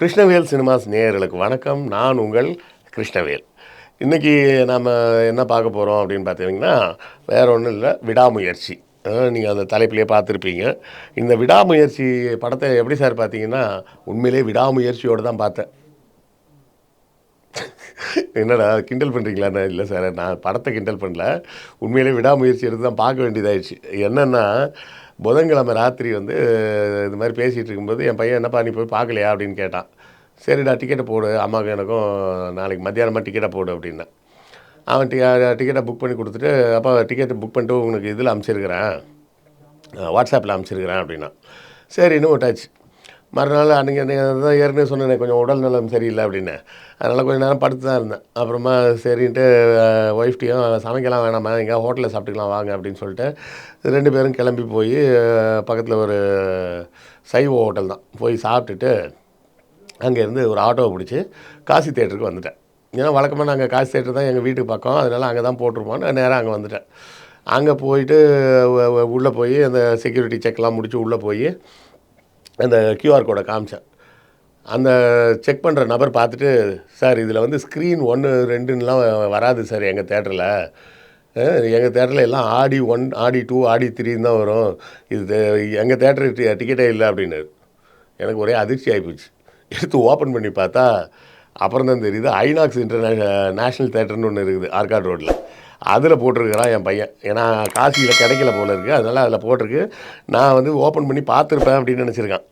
Krishnavel cinemas நேயர்களுக்கு வணக்கம். நான் உங்கள் கிருஷ்ணவேல். இன்றைக்கி நாம் என்ன பார்க்க போகிறோம் அப்படின்னு பார்த்தீங்கன்னா வேற ஒன்றும் இல்லை விடாமுயற்சி. நீங்கள் அந்த தலைப்பிலே பார்த்துருப்பீங்க. இந்த விடாமுயற்சி படத்தை எப்படி சார் பார்த்தீங்கன்னா உண்மையிலே விடாமுயற்சியோடு தான் பார்த்தேன். என்னடா கிண்டல் பண்ணுறீங்களாண்ணா இல்லை சார் நான் படத்தை கிண்டல் பண்ணல. உண்மையிலே விடாமுயற்சி எடுத்து தான் பார்க்க வேண்டியதாகிடுச்சு என்னென்னா புதன்கிழமை ராத்திரி வந்து இது மாதிரி பேசிகிட்டு இருக்கும்போது என் பையன் என்னப்பா நீ போய் பார்க்கலையா? அப்படின்னு கேட்டான். சரிடா டிக்கெட்டை போடு. அம்மாவுக்கு எனக்கும் நாளைக்கு மத்தியானமாக டிக்கெட்டை போடு அப்படின்னா அவன் டி டிக்கெட்டை புக் பண்ணி கொடுத்துட்டு அப்போ டிக்கெட்டை புக் பண்ணிட்டு உனக்கு இதில் அனுப்பிச்சிருக்கிறேன் வாட்ஸ்அப்பில் அனுப்பிச்சிருக்கிறேன் அப்படின்னா சரின்னு விட்டாச்சு மறுநாள் அன்றைக்கி தான் ஏற்கனவே சொன்னேன் கொஞ்சம் உடல் நலம் சரியில்லை அப்படின்னு. அதனால் கொஞ்சம் நேரம் படுத்து தான் இருந்தேன். அப்புறமா சரின்ட்டு ஒய்ஃப்டையும் சமைக்கலாம் வேணாமா எங்கேயா ஹோட்டலில் சாப்பிட்டுக்கலாம் வாங்க அப்படின்னு சொல்லிட்டு ரெண்டு பேரும் கிளம்பி போய் பக்கத்தில் ஒரு சைவ ஹோட்டல் தான். போய் சாப்பிட்டுட்டு அங்கேருந்து ஒரு ஆட்டோவை பிடிச்சி காசி தேட்டருக்கு வந்துட்டேன். ஏன்னா வழக்கமாக நாங்கள் காசி தேட்டர் தான் எங்கள் வீட்டுக்கு பக்கம். அதனால் அங்கே தான் போட்டிருப்போம். நேராக அங்கே வந்துட்டேன். அங்கே போயிட்டு உள்ளே போய் அந்த செக்யூரிட்டி செக்லாம் முடித்து உள்ளே போய் அந்த கியூஆர் கோடை காமிச்சேன். அந்த செக் பண்ணுற நபர் பார்த்துட்டு சார் இதில் வந்து ஸ்க்ரீன் ஒன்று ரெண்டுன்னெலாம் வராது சார் எங்கள் தேட்டரில். எங்கள் தேட்டரில் எல்லாம் ஆடி ஒன் ஆடி டூ ஆடி த்ரீன்னு தான் வரும். இது எங்கள் தேட்டர் டிக்கெட்டே இல்லை அப்படின்னு எனக்கு ஒரே அதிர்ச்சி ஆகிப்போச்சு எடுத்து ஓப்பன் பண்ணி பார்த்தா அப்புறம் தான் தெரியுது ஐநாக்ஸ் இன்டர்நேஷனல் நேஷ்னல் தேட்டர்னு ஒன்று இருக்குது ஆர்காட் ரோட்டில் அதில் போட்டிருக்கிறான் என் பையன். ஏன்னா காசியில் கிடைக்கல போல இருக்குது அதனால் அதில் போட்டிருக்கு. நான் வந்து ஓப்பன் பண்ணி பார்த்துருப்பேன் அப்படின்னு நினச்சிருக்கேன்.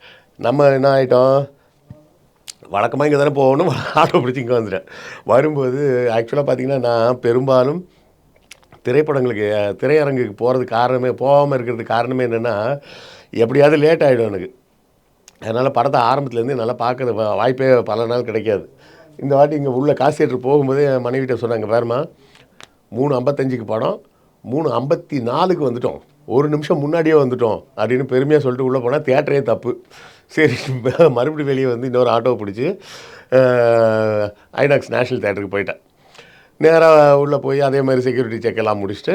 நம்ம என்ன ஆகிட்டோம் வழக்கமாக இங்கே தானே போகணும். ஆட்டோ பிடிச்சி இங்கே வந்துட்டேன். வரும்போது ஆக்சுவலாக பார்த்திங்கன்னா நான் பெரும்பாலும் திரைப்படங்களுக்கு திரையரங்குக்கு போகிறது காரணமே போகாமல் இருக்கிறதுக்கு காரணமே என்னென்னா எப்படியாவது லேட் ஆகிடும் எனக்கு. அதனால் படத்தை ஆரம்பத்துலேருந்து நல்லா பார்க்குறது வாய்ப்பே பல நாள் கிடைக்காது. இந்த வாட்டி இங்கே உள்ள காசு தேட்டர் போகும்போது என் மனைவிட்ட சொன்னாங்க பேருமா மூணு ஐம்பத்தஞ்சுக்கு படம் மூணு ஐம்பத்தி நாலுக்கு வந்துட்டோம். ஒரு நிமிஷம் முன்னாடியே வந்துட்டோம் அப்படின்னு பெருமையாக சொல்லிட்டு உள்ளே போனால் தேட்டரே தப்பு. சரி மறுபடியும் வெளியே வந்து இன்னொரு ஆட்டோவை பிடிச்சி ஐநாக்ஸ் நேஷ்னல் தேட்டருக்கு போயிட்டேன். நேராக உள்ளே போய் அதே மாதிரி செக்யூரிட்டி செக் எல்லாம் முடிச்சுட்டு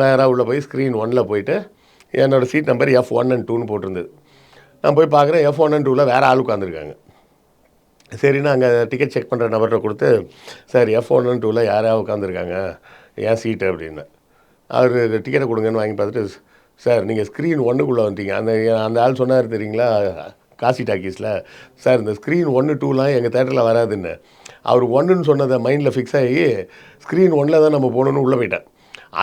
நேராக உள்ளே போய் ஸ்க்ரீன் ஒனில் போயிட்டு என்னோடய seat number F one and டூன்னு போட்டிருந்தது. நான் போய் பார்க்குறேன் எஃப் ஒன் அண்ட் டூவில் வேறு ஆள் உட்காந்துருக்காங்க சரின்னு அங்கே டிக்கெட் செக் பண்ணுற நபர்கிட்ட கொடுத்து சார் எஃப் ஒன் அண்ட் டூவில் யாராவது உட்காந்துருக்காங்க ஏன் சீட்டு அப்படின்னு. அவர் டிக்கெட்டை கொடுங்கன்னு வாங்கி பார்த்துட்டு சார் நீங்கள் ஸ்க்ரீன் ஒன்றுக்குள்ளே வந்துட்டீங்க. அந்த அந்த ஆள் சொன்னார் தெரியுங்களா காசி டாக்கீஸில். சார் இந்த ஸ்க்ரீன் ஒன்று டூலாம் எங்கள் தேட்டரில் வராதுன்னு. அவர் ஒன்றுன்னு சொன்னதை மைண்டில் ஃபிக்ஸ் ஆகி ஸ்க்ரீன் ஒன்றில் தான் நம்ம போகணுன்னு உள்ளே போயிட்டேன்.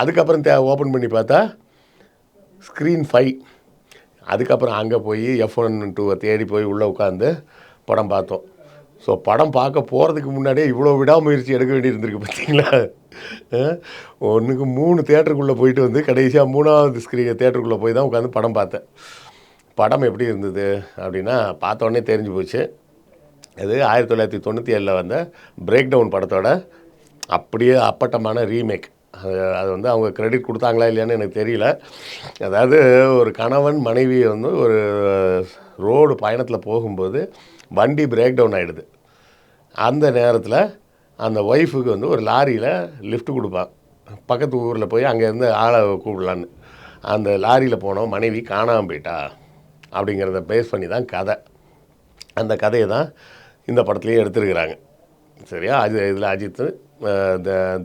அதுக்கப்புறம் தே ஓப்பன் பண்ணி பார்த்தா ஸ்க்ரீன் ஃபைவ் அதுக்கப்புறம் அங்கே போய் எஃப் ஒன் டூவை தேடி போய் உள்ளே உட்காந்து படம் பார்த்தோம். ஸோ படம் பார்க்க போகிறதுக்கு முன்னாடியே இவ்வளோ விடாமுயற்சி எடுக்க வேண்டியிருந்திருக்கு பார்த்தீங்களா ஒன்றுக்கு மூணு தேட்டருக்குள்ளே போயிட்டு வந்து கடைசியாக மூணாவது ஸ்க்ரீன் தேட்டருக்குள்ளே போய் தான் உட்காந்து படம் பார்த்தேன். படம் எப்படி இருந்தது அப்படின்னா பார்த்த உடனே தெரிஞ்சு போச்சு. அது ஆயிரத்தி தொள்ளாயிரத்தி தொண்ணூற்றி ஏழில் வந்த பிரேக் டவுன் படத்தோட அப்படியே அப்பட்டமான ரீமேக் அது அது வந்து அவங்க கிரெடிட் கொடுத்தாங்களா இல்லையான்னு எனக்கு தெரியல. அதாவது ஒரு கணவன் மனைவி வந்து ஒரு ரோடு பயணத்தில் போகும்போது வண்டி பிரேக் டவுன் ஆகிடுது அந்த நேரத்தில் அந்த ஒய்ஃபுக்கு வந்து ஒரு லாரியில் லிஃப்ட் கொடுப்பான் பக்கத்து ஊரில் போய் அங்கேருந்து ஆளை கூப்பிடலான்னு. அந்த லாரியில் போனோம் மனைவி காணாமல் போயிட்டா அப்படிங்கிறத பேஸ் பண்ணி தான் கதை. அந்த கதையை தான் இந்த படத்துலேயும் எடுத்துருக்கிறாங்க. சரியா? அது இதில் அஜித்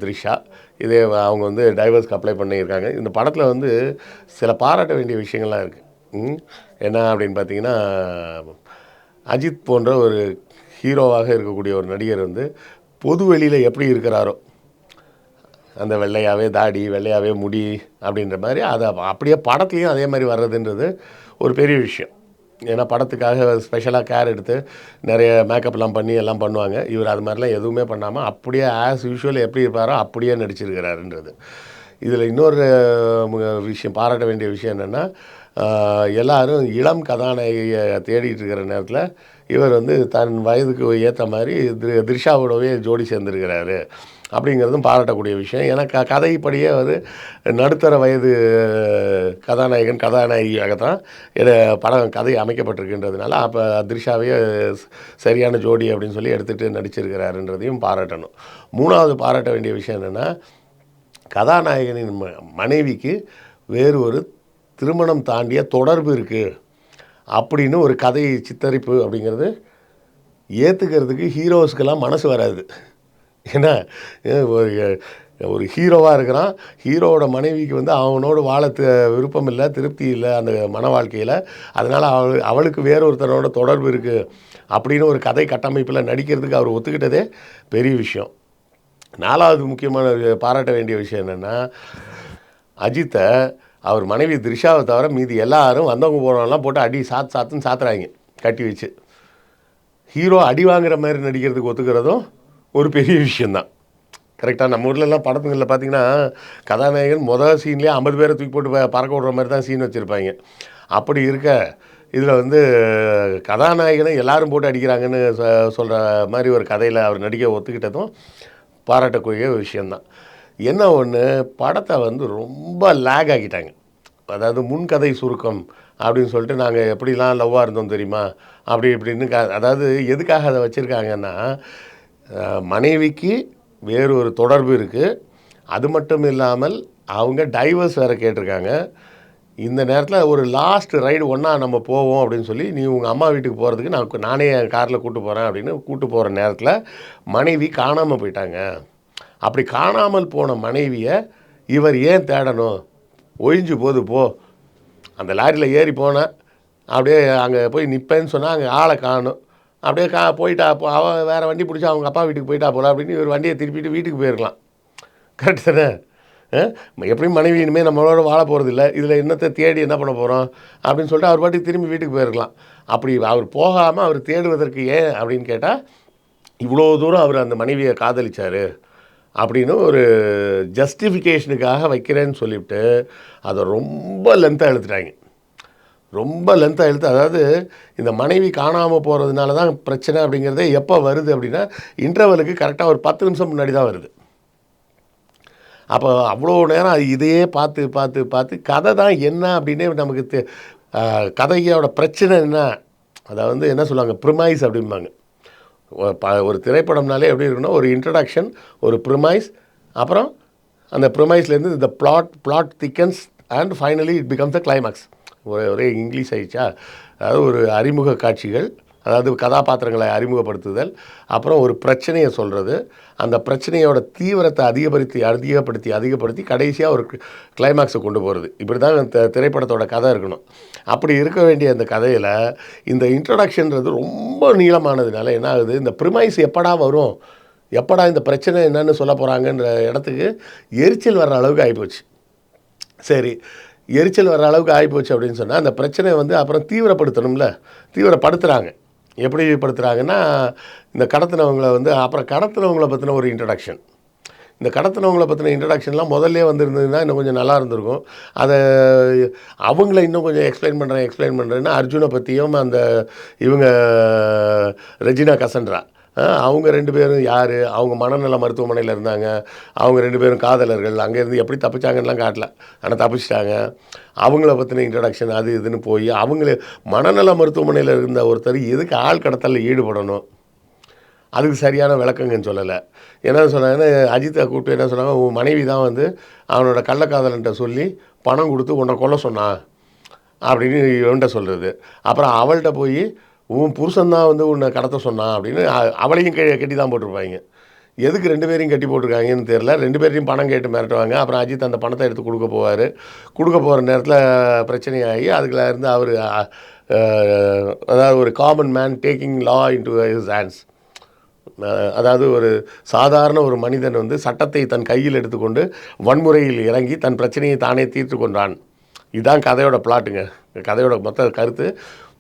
த்ரிஷா இதே அவங்க வந்து டைவர்ஸ்க்கு அப்ளை பண்ணியிருக்காங்க. இந்த படத்தில் வந்து சில பாராட்ட வேண்டிய விஷயங்கள்லாம் இருக்குது என்ன அப்படின்னு பார்த்தீங்கன்னா அஜித் போன்ற ஒரு ஹீரோவாக இருக்கக்கூடிய ஒரு நடிகர் வந்து பொது வெளியில் எப்படி இருக்கிறாரோ அந்த வெள்ளையாகவே தாடி வெள்ளையாகவே முடி அப்படின்ற மாதிரி அதை அப்படியே படத்துலேயும் அதே மாதிரி வர்றதுன்றது ஒரு பெரிய விஷயம். ஏன்னா படத்துக்காக ஸ்பெஷலாக கேர் எடுத்து நிறைய மேக்கப்லாம் பண்ணி எல்லாம் பண்ணுவாங்க. இவர் அது மாதிரிலாம் எதுவுமே பண்ணாமல் அப்படியே ஆஸ் யூஷுவல் எப்படி இருப்பாரோ அப்படியே நடிச்சிருக்கிறாருன்றது. இதில் இன்னொரு விஷயம் பாராட்ட வேண்டிய விஷயம் என்னென்னா எல்லாரும் இளம் கதாநாயகியை தேடிட்டு இருக்கிற நேரத்தில் இவர் வந்து தன் வயதுக்கு ஏற்ற மாதிரி திரிஷாவோடவே ஜோடி சேர்ந்துருக்கிறாரு அப்படிங்கிறதும் பாராட்டக்கூடிய விஷயம். ஏன்னா க கதைப்படியே வந்து நடுத்தர வயது கதாநாயகன் கதாநாயகியாக தான் படம் கதை அமைக்கப்பட்டிருக்கின்றதுனால அப்போ திரிஷாவே சரியான ஜோடி அப்படின்னு சொல்லி எடுத்துகிட்டு நடிச்சிருக்கிறாருன்றதையும் பாராட்டணும். மூணாவது பாராட்ட வேண்டிய விஷயம் என்னென்னா கதாநாயகனின் ம- மனைவிக்கு வேறு ஒரு திருமணம் தாண்டிய தொடர்பு இருக்குது அப்படின்னு ஒரு கதை சித்தரிப்பு அப்படிங்கிறது ஏற்றுக்கிறதுக்கு ஹீரோஸ்க்கெல்லாம் மனசு வராது. ஏன்னா ஒரு ஒரு ஹீரோவாக இருக்கிறான். ஹீரோவோட மனைவிக்கு வந்து அவனோடு வாழ விருப்பம் இல்லை திருப்தி இல்லை அந்த மன வாழ்க்கையில். அதனால் அவள் அவளுக்கு வேறொருத்தனோட தொடர்பு இருக்குது அப்படின்னு ஒரு கதை கட்டமைப்பில் நடிக்கிறதுக்கு அவர் ஒத்துக்கிட்டதே பெரிய விஷயம். நாலாவது முக்கியமான பாராட்ட வேண்டிய விஷயம் என்னென்னா அஜித்தை அவர் மனைவி த்ரிஷாவை தவிர மீதி எல்லாரும் வந்தவங்க போனவங்கலாம் போட்டு அடி சாத்து சாத்துன்னு சாத்துறாங்க. கட்டி வச்சு. ஹீரோ அடி வாங்குற மாதிரி நடிக்கிறதுக்கு ஒத்துக்கிறதும் ஒரு பெரிய விஷயந்தான் கரெக்டாக நம்ம ஊர்லலாம் படத்துங்களில் பார்த்தீங்கன்னா கதாநாயகன் முதல் சீன்லேயே ஐம்பது பேரை தூக்கி போட்டு பறக்க விடுற மாதிரி தான் சீன் வச்சுருப்பாங்க. அப்படி இருக்க இதில் வந்து கதாநாயகனை எல்லாரும் போட்டு அடிக்கிறாங்கன்னு சொ சொல்கிற மாதிரி ஒரு கதையில் அவர் நடிக்க ஒத்துக்கிட்டதும் பாராட்டக்கூடிய விஷயந்தான் என்ன ஒன்று படத்தை வந்து ரொம்ப லேக் ஆகிட்டாங்க அதாவது முன்கதை சுருக்கம் அப்படின்னு சொல்லிட்டு நாங்கள் எப்படிலாம் லவ்வாக இருந்தோம் தெரியுமா? அப்படி இப்படின்னு க அதாவது எதுக்காக அதை வச்சுருக்காங்கன்னா மனைவிக்கு வேறு ஒரு தொடர்பு இருக்குது அது மட்டும் இல்லாமல் அவங்க டைவர்ஸ் வேறு கேட்டிருக்காங்க. இந்த நேரத்தில் ஒரு லாஸ்ட் ரைடு ஒன்றா நம்ம போவோம் அப்படின்னு சொல்லி நீ உங்கள் அம்மா வீட்டுக்கு போகிறதுக்கு நான் நானே என் காரில் கூப்பிட்டு போகிறேன் அப்படின்னு கூப்பிட்டு போகிற நேரத்தில் மனைவி காணாமல் போயிட்டாங்க. அப்படி காணாமல் போன மனைவியை இவர் ஏன் தேடணும்? ஒழிஞ்சு போது போ. அந்த லாரியில் ஏறி போனேன் அப்படியே அங்கே போய் நிற்பேன்னு சொன்னால் அங்கே ஆளை காணும். அப்படியே கா போயிட்டா அப்போ அவன் வேறு வண்டி பிடிச்சி அவங்க அப்பா வீட்டுக்கு போயிட்டா போல அப்படின்னு இவர் வண்டியை திருப்பிட்டு வீட்டுக்கு போயிருக்கலாம். கரெக்ட் தானே? எப்படியும் மனைவி இனிமேல் நம்மளோட வாழ போகிறது இல்லை. இதில் என்னத்தை தேடி என்ன பண்ண போகிறோம் அப்படின்னு சொல்லிட்டு அவர் பாட்டி திரும்பி வீட்டுக்கு போயிருக்கலாம். அப்படி அவர் போகாமல் அவர் தேடுவதற்கு ஏன் அப்படின்னு கேட்டால் இவ்வளோ தூரம் அவர் அந்த மனைவியை காதலிச்சார். அப்படின்னு ஒரு ஜஸ்டிஃபிகேஷனுக்காக வைக்கிறேன்னு சொல்லிவிட்டு அதை ரொம்ப லென்த்தாக எழுத்துட்டாங்க ரொம்ப லென்த்தாக எழுத்து அதாவது இந்த மனைவி காணாமல் போகிறதுனால தான் பிரச்சனை அப்படிங்கிறதே எப்போ வருது அப்படின்னா இன்டர்வலுக்கு கரெக்டாக ஒரு பத்து நிமிஷம் முன்னாடி தான் வருது. அப்போ அவ்வளோ நேரம் அது இதையே பார்த்து பார்த்து பார்த்து கதை தான் என்ன அப்படின்னே நமக்கு தெ- கதையோட பிரச்சனை என்ன? அதை வந்து என்ன சொல்லுவாங்க? ப்ரிமைஸ் அப்படிம்பாங்க. ஒரு ப- ஒரு திரைப்படம்னாலே எப்படி இருக்குன்னா ஒரு இன்ட்ரடக்ஷன் ஒரு ப்ரிமைஸ் அப்புறம் அந்த ப்ரிமைஸ்லேருந்து இந்த plot plot thickens and finally it becomes the climax ஒரே ஒரே இங்கிலீஷ் ஆயிடுச்சா? அதாவது ஒரு அறிமுக காட்சிகள் அதாவது கதாபாத்திரங்களை அறிமுகப்படுத்துதல் அப்புறம் ஒரு பிரச்சனையை சொல்கிறது அந்த பிரச்சனையோட தீவிரத்தை அதிகப்படுத்தி அதிகப்படுத்தி அதிகப்படுத்தி கடைசியாக ஒரு கிளைமேக்ஸை கொண்டு போகிறது இப்படி தான் திரைப்படத்தோட கதை இருக்கணும். அப்படி இருக்க வேண்டிய அந்த கதையில் இந்த இன்ட்ரடக்ஷன்றது ரொம்ப நீளமானதுனால என்ன ஆகுது? இந்த ப்ரிமைஸ் எப்படா வரும்? எப்படா இந்த பிரச்சனை என்னன்னு சொல்ல போகிறாங்கன்ற இடத்துக்கு எரிச்சல் வர்ற அளவுக்கு ஆகிப்போச்சு சரி எரிச்சல் வர அளவுக்கு ஆகிப்போச்சு அப்படின்னு சொன்னால் அந்த பிரச்சனையை வந்து அப்புறம் தீவிரப்படுத்தணும்ல. தீவிரப்படுத்துகிறாங்க எப்படி படுத்துகிறாங்கன்னா இந்த கடத்தினவங்களை வந்து அப்புறம் கடத்தினவங்களை பற்றின ஒரு இன்ட்ரடக்ஷன் இந்த கடத்தினவங்களை பற்றின இன்ட்ரடக்ஷன்லாம் முதல்ல வந்துருந்ததுன்னா இன்னும் கொஞ்சம் நல்லா இருந்திருக்கும். அதை அவங்கள இன்னும் கொஞ்சம் எக்ஸ்பிளைன் பண்ணுறேன் எக்ஸ்பிளைன் பண்ணுறேன்னா அர்ஜுனை பற்றியும் அந்த இவங்க ரெஜினா கசன்ட்ரா அவங்க ரெண்டு பேரும் யார்? அவங்க மனநல மருத்துவமனையில் இருந்தாங்க. அவங்க ரெண்டு பேரும் காதலர்கள். அங்கேருந்து எப்படி தப்பிச்சாங்கன்னுலாம் காட்டல. ஆனால் தப்பிச்சிட்டாங்க. அவங்கள பற்றின இன்ட்ரடக்ஷன் அது இதுன்னு போய் அவங்களே மனநல மருத்துவமனையில் இருந்த ஒருத்தர் எதுக்கு ஆள் கடத்தலில் ஈடுபடணும்? அதுக்கு சரியான விளக்கங்கன்னு சொல்லலை. என்ன சொன்னாங்கன்னா அஜித்தை கூப்பிட்டு என்ன சொன்னாங்க உன் மனைவி தான் வந்து அவனோட கள்ளக்காதலன்ட்ட சொல்லி பணம் கொடுத்து உன்னை கொல்ல சொன்னான் அப்படின்னு இவன்கிட்ட சொல்கிறது அப்புறம் அவள்கிட்ட போய் உன் புருஷன் தான் வந்து உன்னை கடத்த சொன்னான் அப்படின்னு அவளையும் கெ கட்டி தான் போட்டிருப்பாங்க எதுக்கு ரெண்டு பேரையும் கட்டி போட்டிருக்காங்கன்னு தெரில ரெண்டு பேரையும் பணம் கேட்டு மிரட்டுவாங்க. அப்புறம் அஜித் அந்த பணத்தை எடுத்து கொடுக்க போவார். கொடுக்க போகிற நேரத்தில் பிரச்சனையாகி அதுக்குள்ள இருந்து அவர் அதாவது ஒரு common man taking law into his hands அதாவது ஒரு சாதாரண ஒரு மனிதன் வந்து சட்டத்தை தன் கையில் எடுத்துக்கொண்டு வன்முறையில் இறங்கி தன் பிரச்சனையை தானே தீர்த்து கொண்டான். இதுதான் கதையோட பிளாட்டுங்க கதையோட மொத்த கருத்து.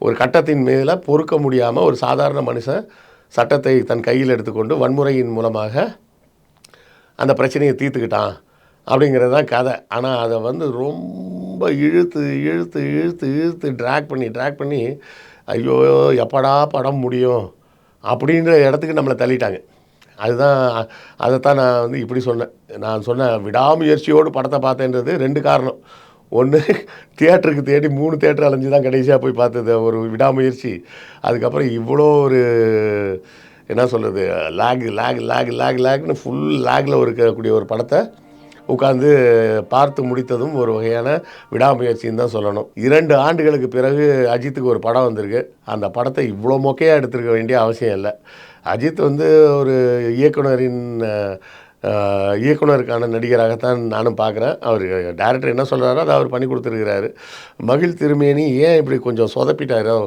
ஒரு கட்டத்தின் மேலே பொறுக்க முடியாமல் ஒரு சாதாரண மனுஷன் சட்டத்தை தன் கையில் எடுத்துக்கொண்டு வன்முறையின் மூலமாக அந்த பிரச்சனையை தீர்த்துக்கிட்டான் அப்படிங்கிறது தான் கதை. ஆனால் அதை வந்து ரொம்ப இழுத்து இழுத்து இழுத்து இழுத்து ட்ராக் பண்ணி ட்ராக் பண்ணி ஐயோ எப்படா படம் முடியும் அப்படின்ற இடத்துக்கு நம்மளை தள்ளிட்டாங்க. அதுதான் அதைத்தான் நான் வந்து இப்படி சொன்னேன். நான் சொன்ன விடாமுயற்சியோடு படத்தை பார்த்தேன்றது ரெண்டு காரணம். ஒன்று தியேட்டருக்கு தேடி மூணு தேட்டர் அலைஞ்சு தான் கடைசியாக போய் பார்த்தது ஒரு விடாமுயற்சி. அதுக்கப்புறம் இவ்வளோ ஒரு என்ன சொல்கிறது லேக் லேக் லேக் லேக் லேக்னு ஃபுல் லேக்கில் இருக்கக்கூடிய ஒரு படத்தை உட்காந்து பார்த்து முடித்ததும் ஒரு வகையான விடாமுயற்சின்னு தான் சொல்லணும். இரண்டு ஆண்டுகளுக்கு பிறகு அஜித்துக்கு ஒரு படம் வந்திருக்கு. அந்த படத்தை இவ்வளோ மொக்கையாக எடுத்திருக்க வேண்டிய அவசியம் இல்லை. அஜித் வந்து ஒரு இயக்குனரின் இயக்குனருக்கான நடிகராகத்தான் நானும் பார்க்குறேன். அவர் டேரக்டர் என்ன சொல்கிறாரோ அதை அவர் பண்ணி கொடுத்துருக்கிறாரு. மகிழ் திருமேனி ஏன் இப்படி கொஞ்சம் சொதப்பிட்டாரோ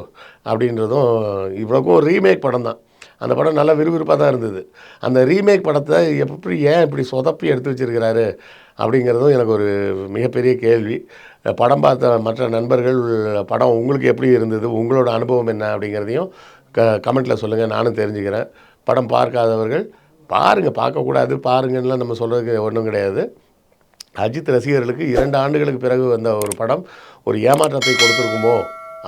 அப்படின்றதும் இவ்வளோக்கும் ரீமேக் படம் தான். அந்த படம் நல்லா விறுவிறுப்பாக தான் இருந்தது. அந்த ரீமேக் படத்தை எப்படி ஏன் இப்படி சொதப்பி எடுத்து வச்சிருக்கிறாரு அப்படிங்கிறதும் எனக்கு ஒரு மிகப்பெரிய கேள்வி. படம் பார்த்த மற்ற நண்பர்கள் படம் உங்களுக்கு எப்படி இருந்தது உங்களோட அனுபவம் என்ன அப்படிங்கிறதையும் க கமெண்ட்டில் சொல்லுங்கள் நானும் தெரிஞ்சுக்கிறேன். படம் பார்க்காதவர்கள் பாருங்கள் பார்க்கக்கூடாது பாருங்கன்னுலாம் நம்ம சொல்கிறதுக்கு ஒன்றும் கிடையாது. அஜித் ரசிகர்களுக்கு இரண்டு ஆண்டுகளுக்கு பிறகு வந்த ஒரு படம் ஒரு ஏமாற்றத்தை கொடுத்துருக்குமோ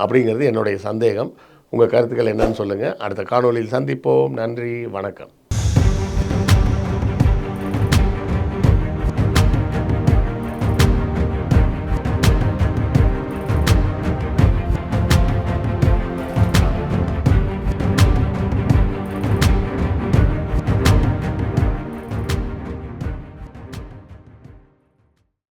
அப்படிங்கிறது என்னுடைய சந்தேகம். உங்கள் கருத்துக்கள் என்னன்னு சொல்லுங்கள் அடுத்த காணொளியில் சந்திப்போம். நன்றி வணக்கம்.